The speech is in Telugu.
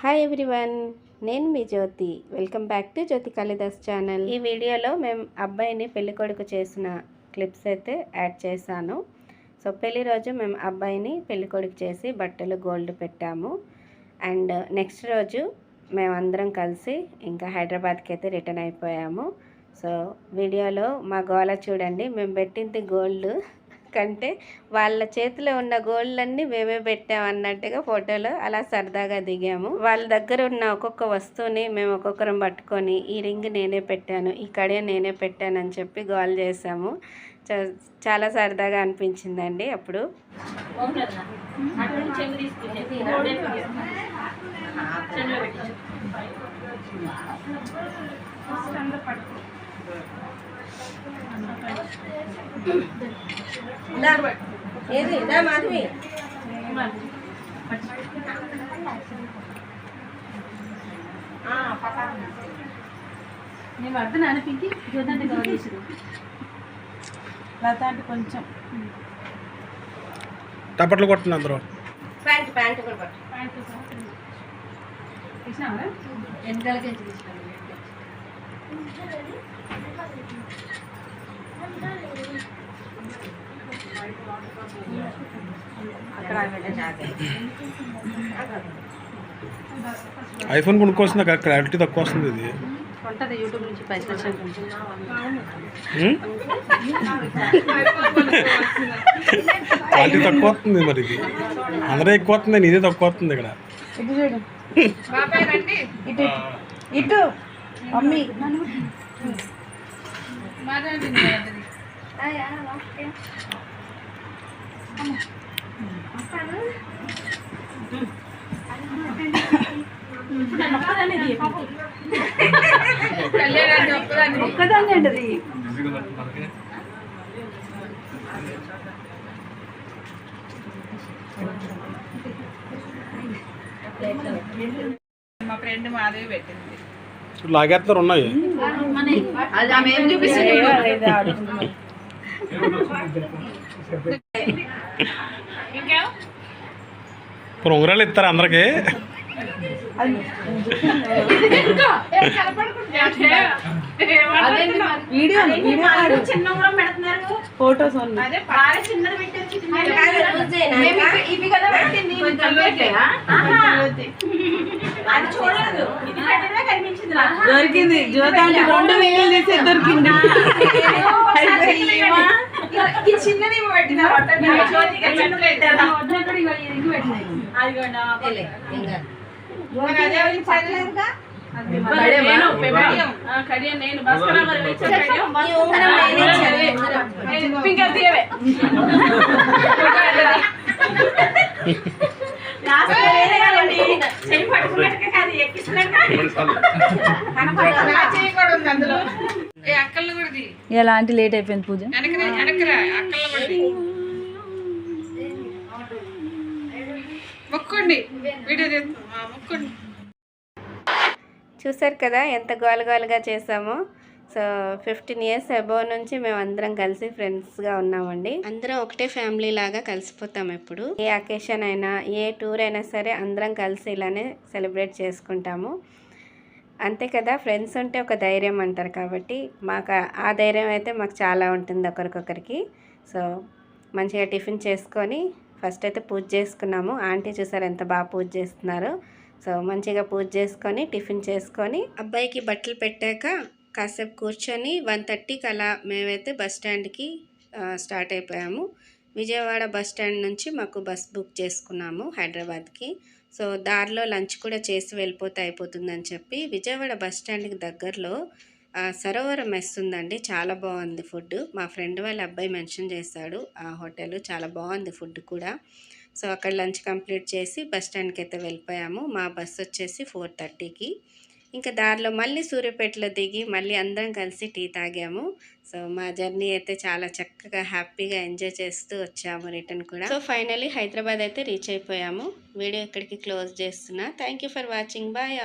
హాయ్ ఎవ్రీవన్ నేను మీ Jyothi. Welcome back to Jyothi Kalidas channel ఈ వీడియోలో మేము అబ్బాయిని పెళ్ళి కొడుకు చేసిన క్లిప్స్ అయితే యాడ్ చేశాను. సో పెళ్ళి రోజు మేము అబ్బాయిని పెళ్ళి కొడుకు చేసి బట్టలు గోల్డ్ పెట్టాము. అండ్ నెక్స్ట్ రోజు మేమందరం కలిసి ఇంకా హైదరాబాద్కి అయితే రిటర్న్ అయిపోయాము. సో వీడియోలో మా గోల చూడండి మేము పెట్టింది గోల్డ్ ఎందుకంటే వాళ్ళ చేతిలో ఉన్న గోల్డ్లన్నీ మేమే పెట్టాము అన్నట్టుగా ఫోటోలో అలా సరదాగా దిగాము. వాళ్ళ దగ్గర ఉన్న ఒక్కొక్క వస్తువుని మేము ఒక్కొక్కరం పట్టుకొని ఈ రింగ్ నేనే పెట్టాను ఈ కడియ నేనే పెట్టాను అని చెప్పి గోల్ చేసాము. చాలా సరదాగా అనిపించిందండి అప్పుడు. ఏది? ఇదా మాధవి. నేను అర్థం అనిపించి లత అంటే కొంచెం. టపట్లు కొట్టిన అందరూ ప్యాంట్ ప్యాంట్ కూడా పట్టు ప్యాంటు తీసినావా? వెనకాలకే చూసినాను అక్కడ ఐఫోన్ కొనుక్కోవాల్సింది అక్కడ క్లారిటీ తక్కువ వస్తుంది ఇది. ఉంటుంది యూట్యూబ్ నుంచి పైసలు ఉం? క్వాలిటీ తక్కువ వస్తుంది మరి ఇది. అందరూ ఎక్కువ వస్తుంది నీదే తక్కువ వస్తుంది ఇక్కడ. ఇటు ఒక్కదాన్ని అంటది. మా ఫ్రెండ్ మాధవి పెట్టింది. లాగేస్తున్నారు ఉన్నాయి. చూపిస్తుంది? ఇప్పుడు ఉంగరాలు ఇస్తారు అందరికి. ఫోటోస్ ఉన్నాయి. అదే బాగా చిన్నది పెట్టారు లూజ్ చేయనా ఇంకా? ఇవి కదా పెట్టింది ఇవి కనిపించలేదా? ఆహా. అది చూడలేదు ఇది పెట్టడమే కనిపించింది నాకు. దొరికింది జ్యోతి అంటే రెండు వీడియోలు తీసి దొరికింది ఈ పట్టుకున్నట్టుగా కాదు, ఎక్కిస్తున్నట్టుగా. మొక్కండి వీడియో తీస్తాం ఆ, మొక్కండి. చూసారు కదా ఎంత గోలగోలుగా చేసామో. సో ఫిఫ్టీన్ ఇయర్స్ అబోవ్ నుంచి మేము అందరం కలిసి ఫ్రెండ్స్గా ఉన్నామండి. అందరం ఒకటే ఫ్యామిలీ లాగా కలిసిపోతాం ఎప్పుడు. ఏ అకేషన్ అయినా ఏ టూర్ అయినా సరే అందరం కలిసి ఇలానే సెలబ్రేట్ చేసుకుంటాము. అంతే కదా ఫ్రెండ్స్ ఉంటే ఒక ధైర్యం అంటారు కాబట్టి మాకు ఆ- ధైర్యం అయితే మాకు చాలా ఉంటుంది ఒకరికొకరికి. సో మంచిగా టిఫిన్ చేసుకొని ఫస్ట్ అయితే పూజ చేసుకున్నాము. ఆంటీ చూసారు ఎంత బాగా పూజ చేస్తున్నారు. సో మంచిగా పూజ చేసుకొని టిఫిన్ చేసుకొని అబ్బాయికి బట్టలు పెట్టాక కాసేపు కూర్చొని వన్ థర్టీకి అలా మేమైతే బస్ స్టాండ్కి స్టార్ట్ అయిపోయాము. విజయవాడ బస్ స్టాండ్ నుంచి మాకు బస్ బుక్ చేసుకున్నాము హైదరాబాద్కి. సో దారిలో లంచ్ కూడా చేసి వెళ్ళిపోతే అయిపోతుందని చెప్పి విజయవాడ బస్ స్టాండ్కి దగ్గరలో సరోవరం మెస్ ఉందండి చాలా బాగుంది ఫుడ్. మా ఫ్రెండ్ వాళ్ళ అబ్బాయి మెన్షన్ చేశాడు. ఆ హోటల్ చాలా బాగుంది ఫుడ్ కూడా. సో అక్కడ లంచ్ కంప్లీట్ చేసి బస్ స్టాండ్కి అయితే వెళ్ళిపోయాము. మా బస్ వచ్చేసి ఫోర్ థర్టీకి. ఇంకా దారిలో మళ్ళీ సూర్యపేటలో దిగి మళ్ళీ అందరం కలిసి టీ తాగాము. సో మా జర్నీ అయితే చాలా చక్కగా హ్యాపీగా ఎంజాయ్ చేస్తూ వచ్చాము రిటర్న్ కూడా. సో ఫైనలీ హైదరాబాద్ అయితే రీచ్ అయిపోయాము. వీడియో ఇక్కడికి క్లోజ్ చేస్తున్నా. Thank you for watching. Bye